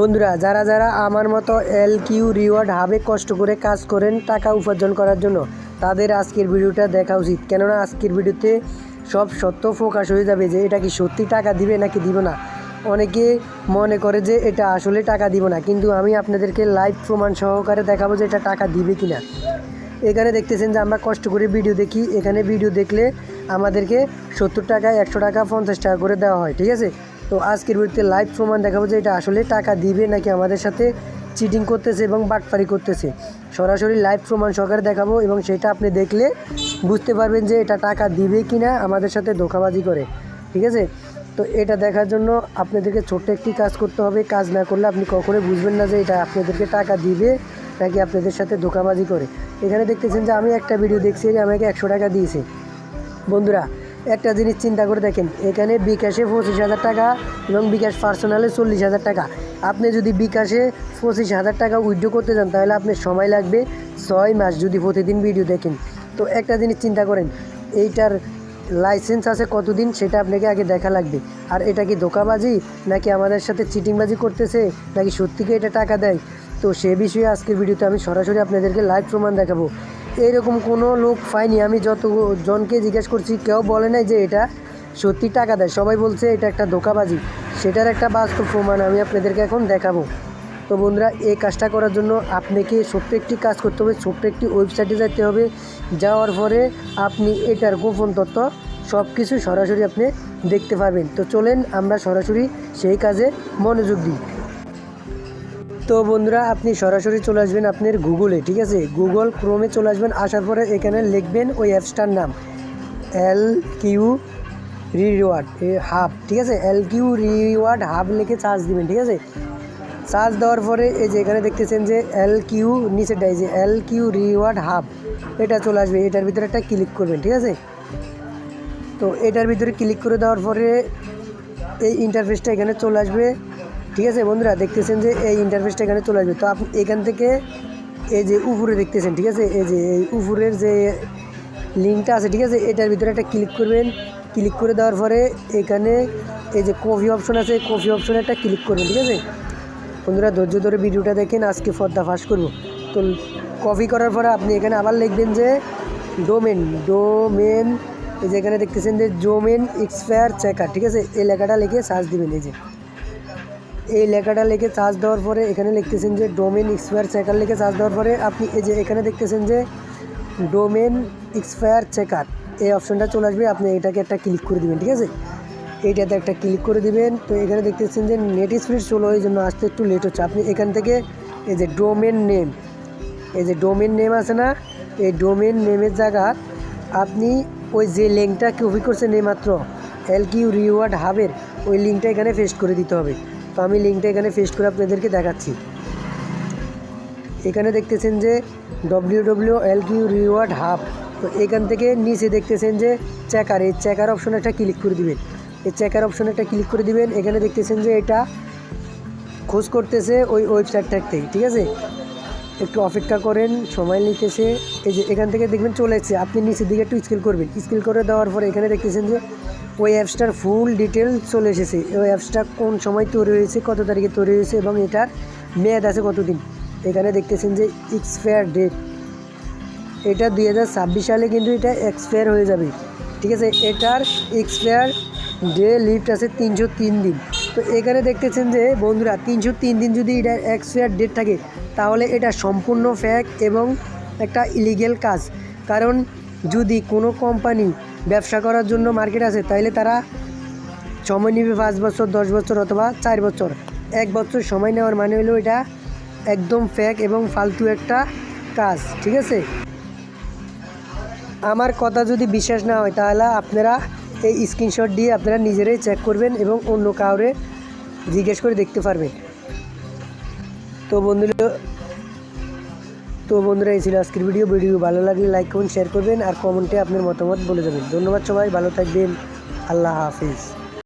বন্ধুরা, যারা যারা আমার মতো এল কিউ রিওয়ার্ড হাবে কষ্ট করে কাজ করেন টাকা উপার্জন করার জন্য, তাদের আজকের ভিডিওটা দেখা উচিত। কেননা, আজকের ভিডিওতে সব সত্য ফোকাস হয়ে যাবে যে এটা কি সত্যি টাকা দিবে নাকি দিব না। অনেকে মনে করে যে এটা আসলে টাকা দিব না, কিন্তু আমি আপনাদেরকে লাইভ প্রমাণ সহকারে দেখাবো যে এটা টাকা দিবে কি না এখানে দেখতেছেন যে আমরা কষ্ট করে ভিডিও দেখি। এখানে ভিডিও দেখলে আমাদেরকে সত্তর টাকা, একশো টাকা, পঞ্চাশ টাকা করে দেওয়া হয়, ঠিক আছে? তো আজকের ভিডিওতে লাইভ প্রমাণ দেখাবো যে এটা আসলে টাকা দিবে নাকি আমাদের সাথে চিটিং করতেছে এবং বাটপারি করতেছে। সরাসরি লাইভ প্রমাণ সহকারে দেখাবো এবং সেটা আপনি দেখলে বুঝতে পারবেন যে এটা টাকা দিবে কি না আমাদের সাথে ধোকাবাজি করে। ঠিক আছে? তো এটা দেখার জন্য আপনাদেরকে ছোট্ট একটি কাজ করতে হবে। কাজ না করলে আপনি কখনোই বুঝবেন না যে এটা আপনাদেরকে টাকা দিবে নাকি আপনাদের সাথে ধোকাবাজি করে। এখানে দেখতেছেন যে আমি একটা ভিডিও দেখছি যে আমাকে একশো টাকা দিয়েছে। বন্ধুরা একটা জিনিস চিন্তা করে দেখেন, এখানে বিকাশে পঁচিশ হাজার টাকা এবং বিকাশ পার্সোনালে চল্লিশ হাজার টাকা। আপনি যদি বিকাশে পঁচিশ হাজার টাকা উইথড্র করতে চান তাহলে আপনার সময় লাগবে ছয় মাস যদি প্রতিদিন ভিডিও দেখেন। তো একটা জিনিস চিন্তা করেন, এইটার লাইসেন্স আছে কতদিন সেটা আপনাকে আগে দেখা লাগবে। আর এটা কি ধোকাবাজি নাকি আমাদের সাথে চিটিংবাজি করতেছে নাকি সত্যিকে এটা টাকা দেয়? তো সে বিষয়ে আজকের ভিডিওতে আমি সরাসরি আপনাদেরকে লাইভ প্রমাণ দেখাবো। এইরকম কোনো লোক পাইনি। আমি যত জনকে জিজ্ঞেস করছি, কেউ বলে নাই যে এটা সত্যি টাকা দেয়। সবাই বলছে এটা একটা ধোকাবাজি। সেটার একটা বাস্তব প্রমাণ আমি আপনাদেরকে এখন দেখাবো। তো বন্ধুরা, এই কাজটা করার জন্য আপনাকে ছোট্ট একটি কাজ করতে হবে। ছোট্ট একটি ওয়েবসাইটে যেতে হবে। যাওয়ার পরে আপনি এটার গোপন তথ্য সব কিছু সরাসরি আপনি দেখতে পারবেন। তো চলেন আমরা সরাসরি সেই কাজে মনোযোগ দিই। তো বন্ধুরা, আপনি সরাসরি চলে আসবেন আপনার গুগলে ঠিক আছে? গুগল ক্রোমে চলে আসবেন, আসার পরে এখানে লিখবেন ওই অ্যাপসটার নাম। এল কিউ রিওয়ার্ড হাব ঠিক আছে? এল কিউ রিওয়ার্ড হাব লিখে চার্জ দিবেন, ঠিক আছে? চার্জ দেওয়ার পরে এই যে এখানে দেখতেছেন যে এল কিউ নিচেটাই যে এল কিউ রিওয়ার্ড হাব এটা চলে আসবে। এটার ভিতরে একটা ক্লিক করবেন, ঠিক আছে? তো এটার ভিতরে ক্লিক করে দেওয়ার পরে এই ইন্টারফেসটা এখানে চলে আসবে। ঠিক আছে বন্ধুরা, দেখতেছেন যে এই ইন্টারফেসটা এখানে চলে আসবে। তো আপনি এখান থেকে এই যে উপরে দেখতেছেন, ঠিক আছে? এই যে এই উপরের যে লিঙ্কটা আছে, ঠিক আছে? এটার ভিতরে একটা ক্লিক করবেন। ক্লিক করে দেওয়ার পরে এখানে এই যে কফি অপশন আছে কফি অপশনে একটা ক্লিক করবেন, ঠিক আছে? বন্ধুরা, ধৈর্য ধরে ভিডিওটা দেখেন, আজকে ফর্দা ফাঁস করব। তো কপি করার পরে আপনি এখানে আবার লিখবেন যে ডোমেন ডোমেন এই যে এখানে দেখতেছেন যে জোমেন এক্সপায়ার চেকার ঠিক আছে? এই লেখাটা লিখে সার্চ দিবেন, এই যে। এই লেখাটা লিখে চার্জ দেওয়ার পরে এখানে লিখতেছেন যে ডোমেন এক্সপায়ার চেকার লিখে চার্জ দেওয়ার পরে আপনি এই যে এখানে দেখতেছেন যে ডোমেন এক্সপায়ার চেকার এই অপশানটা চলে আসবে। আপনি এটাকে একটা ক্লিক করে দিবেন, ঠিক আছে? এইটাতে একটা ক্লিক করে দিবেন। তো এখানে দেখতেছেন যে নেট স্পিড চলো এই জন্য আসতে একটু লেট হচ্ছে। আপনি এখান থেকে এই যে ডোমেন নেম এই যে ডোমেন নেম আছে না, এই ডোমেন নেমের জায়গা আপনি ওই যে লিঙ্কটা কপি করছেন এইমাত্র এল কিউ রিওয়ার্ড হাবের ওই লিঙ্কটা এখানে পেস্ট করে দিতে হবে। তো আমি লিঙ্কটা এখানে পেস্ট করে আপনাদেরকে দেখাচ্ছি। এখানে দেখতেছেন যে W W L Q reward hub তো এখান থেকে নিচে দেখতেছেন যে চেকার এই চেকার অপশন একটা ক্লিক করে দিবেন। এই চেকার অপশন একটা ক্লিক করে দিবেন। এখানে দেখতেছেন যে এটা খোঁজ করতেছে ওই ওয়েবসাইট থেকে ঠিক আছে? একটু অপেক্ষা করেন, সময় নিতেছে। এই যে এখান থেকে দেখবেন চলে এসেছে। আপনি নিচের দিকে একটু স্কিল করবেন। স্কিল করে দেওয়ার পরে এখানে দেখতেছেন যে ওই অ্যাপসটার ফুল ডিটেল চলে এসেছে। ওই অ্যাপসটা কোন সময় তৈরি হয়েছে, কত তারিখে তৈরি হয়েছে এবং এটার মেয়াদ আছে কতদিন? এখানে দেখতেছেন যে এক্সপায়ার ডেট এটা দুই হাজার ছাব্বিশ সালে কিন্তু এটা এক্সপায়ার হয়ে যাবে। ঠিক আছে? এটার এক্সপায়ার ডে লিফট আছে তিনশো তিন দিন। তো এখানে দেখতেছেন যে, বন্ধুরা, তিনশো তিন দিন যদি এটা এক্সপায়ার ডেট থাকে, তাহলে এটা সম্পূর্ণ ফ্যাক এবং একটা ইলিগেল কাজ। কারণ যদি কোনো কোম্পানি ব্যবসা করার জন্য মার্কেট আছে, তাইলে তারা সময় নেবে পাঁচ বছর, দশ বছর অথবা চার বছর। এক বছর সময় নেওয়ার মানে হলো এটা একদম ফ্যাক এবং ফালতু একটা কাজ, ঠিক আছে? আমার কথা যদি বিশ্বাস না হয়, তাহলে আপনারা এই স্ক্রিনশট দিয়ে আপনারা নিজেরাই চেক করবেন এবং অন্য কাউরে জিজ্ঞেস করে দেখতে পারবেন। তো বন্ধুরা তো বন্ধুরা, এই ছিল আজকের ভিডিও ভিডিও ভালো লাগলে লাইক করুন শেয়ার করবেন আর কমেন্টে আপনার মতামত বলে যাবেন ধন্যবাদ সবাই, ভালো থাকবেন। আল্লাহ হাফিজ।